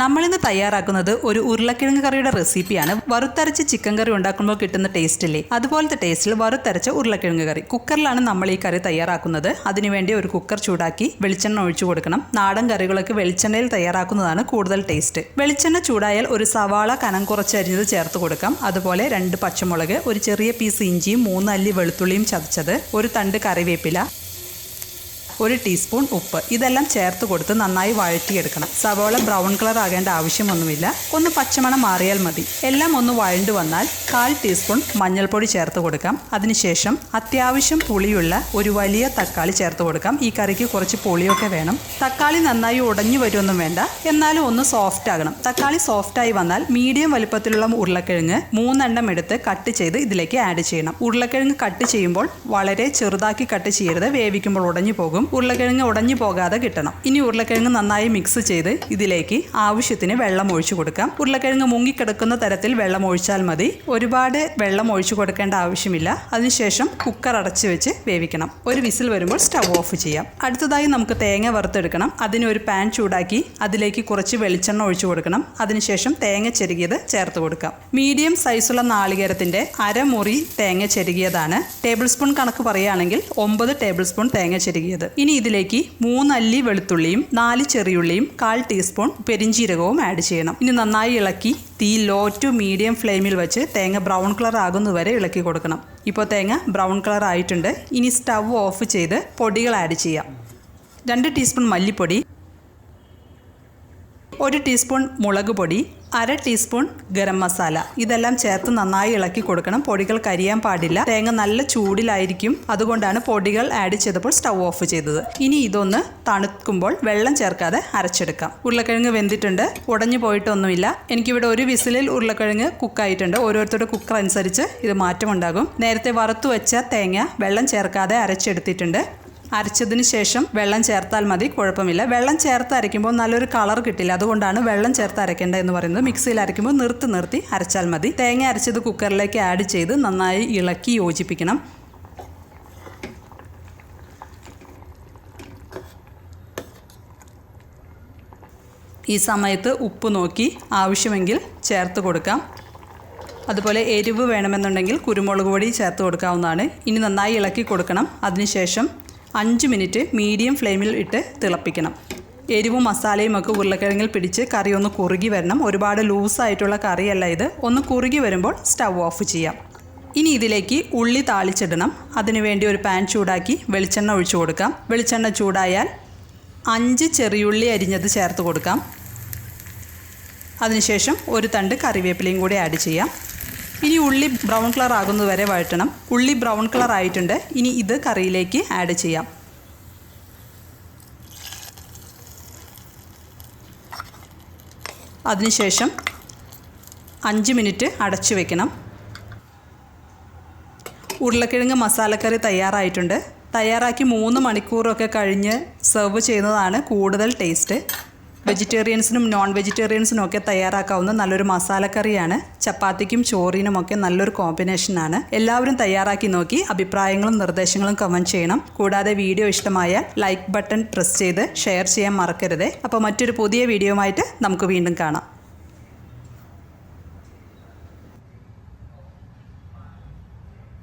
നമ്മളിന്ന് തയ്യാറാക്കുന്നത് ഒരു ഉരുളക്കിഴങ്ങ് കറിയുടെ റെസിപ്പിയാണ്. വറുത്തരച്ച് ചിക്കൻ കറി ഉണ്ടാക്കുമ്പോൾ കിട്ടുന്ന ടേസ്റ്റില്ലേ അതുപോലത്തെ ടേസ്റ്റിൽ വറുത്തരച്ച ഉരുളക്കിഴങ്ങ് കറി. കുക്കറിലാണ് നമ്മൾ ഈ കറി തയ്യാറാക്കുന്നത്. അതിനുവേണ്ടി ഒരു കുക്കർ ചൂടാക്കി വെളിച്ചെണ്ണ ഒഴിച്ചു കൊടുക്കണം. നാടൻ കറികളൊക്കെ വെളിച്ചെണ്ണയിൽ തയ്യാറാക്കുന്നതാണ് കൂടുതൽ ടേസ്റ്റ് വെളിച്ചെണ്ണ ചൂടായാൽ ഒരു സവാള കനം കുറച്ചരിഞ്ഞത് ചേർത്ത് കൊടുക്കാം. അതുപോലെ രണ്ട് പച്ചമുളക് ഒരു ചെറിയ പീസ് ഇഞ്ചിയും മൂന്ന് അല്ലി വെളുത്തുള്ളിയും ചതച്ചത് ഒരു തണ്ട് കറിവേപ്പില ഒരു ടീസ്പൂൺ ഉപ്പ്. ഇതെല്ലാം ചേർത്ത് കൊടുത്ത് നന്നായി വഴറ്റിയെടുക്കണം. സവോള ബ്രൗൺ കളർ ആകേണ്ട ആവശ്യമൊന്നുമില്ല. ഒന്ന് പച്ചമണം മാറിയാൽ മതി. എല്ലാം ഒന്ന് വഴണ്ടു വന്നാൽ കാൽ ടീസ്പൂൺ മഞ്ഞൾപ്പൊടി ചേർത്ത് കൊടുക്കാം. അതിനുശേഷം അത്യാവശ്യം പുളിയുള്ള ഒരു വലിയ തക്കാളി ചേർത്ത് കൊടുക്കാം. ഈ കറിക്ക് കുറച്ച് പുളിയൊക്കെ വേണം. തക്കാളി നന്നായി ഉടഞ്ഞു വരുമൊന്നും വേണ്ട. എന്നാലും ഒന്ന് സോഫ്റ്റ് ആകണം. തക്കാളി സോഫ്റ്റായി വന്നാൽ മീഡിയം വലുപ്പത്തിലുള്ള ഉരുളക്കിഴങ്ങ് മൂന്നെണ്ണം എടുത്ത് കട്ട് ചെയ്ത് ഇതിലേക്ക് ആഡ് ചെയ്യണം. ഉരുളക്കിഴങ്ങ് കട്ട് ചെയ്യുമ്പോൾ വളരെ ചെറുതാക്കി കട്ട് ചെയ്യരുത്. വേവിക്കുമ്പോൾ ഉടഞ്ഞു പോകും. ഉരുളക്കിഴങ്ങ് ഉടഞ്ഞു പോകാതെ കിട്ടണം. ഇനി ഉരുളക്കിഴങ്ങ് നന്നായി മിക്സ് ചെയ്ത് ഇതിലേക്ക് ആവശ്യത്തിന് വെള്ളം ഒഴിച്ചു കൊടുക്കാം. ഉരുളക്കിഴങ്ങ് മുങ്ങിക്കിടക്കുന്ന തരത്തിൽ വെള്ളം ഒഴിച്ചാൽ മതി. ഒരുപാട് വെള്ളം ഒഴിച്ചു കൊടുക്കേണ്ട ആവശ്യമില്ല. അതിനുശേഷം കുക്കർ അടച്ചു വെച്ച് വേവിക്കണം. ഒരു വിസിൽ വരുമ്പോൾ സ്റ്റവ് ഓഫ് ചെയ്യാം. അടുത്തതായി നമുക്ക് തേങ്ങ വറുത്തെടുക്കണം. അതിന് ഒരു പാൻ ചൂടാക്കി അതിലേക്ക് കുറച്ച് വെളിച്ചെണ്ണ ഒഴിച്ചു കൊടുക്കണം. അതിനുശേഷം തേങ്ങ ചെരുകിയത് ചേർത്ത് കൊടുക്കാം. മീഡിയം സൈസുള്ള നാളികേരത്തിന്റെ അരമുറി തേങ്ങ ചെരുകിയതാണ്. ടേബിൾ സ്പൂൺ കണക്ക് പറയുകയാണെങ്കിൽ ഒമ്പത് ടേബിൾ സ്പൂൺ തേങ്ങ ചെരുകിയത്. ഇനി ഇതിലേക്ക് മൂന്നല്ലി വെളുത്തുള്ളിയും നാല് ചെറിയുള്ളിയും കാൽ ടീസ്പൂൺ പെരിഞ്ചീരകവും ആഡ് ചെയ്യണം. ഇനി നന്നായി ഇളക്കി തീ ലോ ടു മീഡിയം ഫ്ലെയിമിൽ വെച്ച് തേങ്ങ ബ്രൗൺ കളർ ആകുന്നതുവരെ ഇളക്കി കൊടുക്കണം. ഇപ്പോൾ തേങ്ങ ബ്രൗൺ കളർ ആയിട്ടുണ്ട്. ഇനി സ്റ്റവ് ഓഫ് ചെയ്ത് പൊടികൾ ആഡ് ചെയ്യാം. രണ്ട് ടീസ്പൂൺ മല്ലിപ്പൊടി ഒരു ടീസ്പൂൺ മുളക് പൊടി അര ടീസ്പൂൺ ഗരം മസാല. ഇതെല്ലാം ചേർത്ത് നന്നായി ഇളക്കി കൊടുക്കണം. പൊടികൾ കരിയാൻ പാടില്ല. തേങ്ങ നല്ല ചൂടിലായിരിക്കും. അതുകൊണ്ടാണ് പൊടികൾ ആഡ് ചെയ്തപ്പോൾ സ്റ്റൗ ഓഫ് ചെയ്തത്. ഇനി ഇതൊന്ന് തണുക്കുമ്പോൾ വെള്ളം ചേർക്കാതെ അരച്ചെടുക്കാം. ഉരുളക്കിഴങ്ങ് വെന്തിട്ടുണ്ട്. ഉടഞ്ഞു പോയിട്ടൊന്നുമില്ല. എനിക്കിവിടെ ഒരു വിസിലിൽ ഉരുളക്കിഴങ്ങ് കുക്കായിട്ടുണ്ട് ഓരോരുത്തരുടെ കുക്കർ അനുസരിച്ച് ഇത് മാറ്റമുണ്ടാകും. നേരത്തെ വറുത്തു വെച്ച തേങ്ങ വെള്ളം ചേർക്കാതെ അരച്ചെടുത്തിട്ടുണ്ട്. അരച്ചതിന് ശേഷം വെള്ളം ചേർത്താൽ മതി കുഴപ്പമില്ല. വെള്ളം ചേർത്ത് അരയ്ക്കുമ്പോൾ നല്ലൊരു കളർ കിട്ടില്ല. അതുകൊണ്ടാണ് വെള്ളം ചേർത്ത് അരയ്ക്കേണ്ടത് എന്ന് പറയുന്നത്. മിക്സിയിൽ അരയ്ക്കുമ്പോൾ നിർത്തി നിർത്തി അരച്ചാൽ മതി. തേങ്ങ അരച്ചത് കുക്കറിലേക്ക് ആഡ് ചെയ്ത് നന്നായി ഇളക്കി യോജിപ്പിക്കണം. ഈ സമയത്ത് ഉപ്പ് നോക്കി ആവശ്യമെങ്കിൽ ചേർത്ത് കൊടുക്കാം. അതുപോലെ എരിവ് വേണമെന്നുണ്ടെങ്കിൽ കുരുമുളക് പൊടി ചേർത്ത് കൊടുക്കാവുന്നതാണ്. ഇനി നന്നായി ഇളക്കി കൊടുക്കണം. അതിനുശേഷം അഞ്ച് മിനിറ്റ് മീഡിയം ഫ്ലെയിമിൽ ഇട്ട് തിളപ്പിക്കണം. എരിവും മസാലയും ഒക്കെ ഉരുളക്കിഴങ്ങിൽ പിടിച്ച് കറി ഒന്ന് കുറുകി വരണം. ഒരുപാട് ലൂസായിട്ടുള്ള കറിയല്ല ഇത്. ഒന്ന് കുറുകി വരുമ്പോൾ സ്റ്റവ് ഓഫ് ചെയ്യാം. ഇനി ഇതിലേക്ക് ഉള്ളി താളിച്ചിടണം. അതിനുവേണ്ടി ഒരു പാൻ ചൂടാക്കി വെളിച്ചെണ്ണ ഒഴിച്ചു കൊടുക്കാം. വെളിച്ചെണ്ണ ചൂടായാൽ അഞ്ച് ചെറിയുള്ളി അരിഞ്ഞത് ചേർത്ത് കൊടുക്കാം. അതിനുശേഷം ഒരു തണ്ട് കറിവേപ്പിലയും കൂടി ആഡ് ചെയ്യാം. ഇനി ഉള്ളി ബ്രൗൺ കളർ ആകുന്നത് വരെ വഴറ്റണം. ഉള്ളി ബ്രൗൺ കളർ ആയിട്ടുണ്ട്. ഇനി ഇത് കറിയിലേക്ക് ആഡ് ചെയ്യാം. അതിനുശേഷം അഞ്ച് മിനിറ്റ് അടച്ചു വെക്കണം. ഉരുളക്കിഴങ്ങ് മസാലക്കറി തയ്യാറായിട്ടുണ്ട്. തയ്യാറാക്കി മൂന്ന് മണിക്കൂറൊക്കെ കഴിഞ്ഞ് സെർവ് ചെയ്യുന്നതാണ് കൂടുതൽ ടേസ്റ്റ് വെജിറ്റേറിയൻസിനും നോൺ വെജിറ്റേറിയൻസിനും ഒക്കെ തയ്യാറാക്കാവുന്ന നല്ലൊരു മസാലക്കറിയാണ്. ചപ്പാത്തിക്കും ചോറിനും ഒക്കെ നല്ലൊരു കോമ്പിനേഷനാണ് എല്ലാവരും തയ്യാറാക്കി നോക്കി അഭിപ്രായങ്ങളും നിർദ്ദേശങ്ങളും കമന്റ് ചെയ്യണം. കൂടാതെ വീഡിയോ ഇഷ്ടമായാൽ ലൈക്ക് ബട്ടൺ പ്രസ് ചെയ്ത് ഷെയർ ചെയ്യാൻ മറക്കരുത്. അപ്പോൾ മറ്റൊരു പുതിയ വീഡിയോയുമായിട്ട് നമുക്ക് വീണ്ടും കാണാം.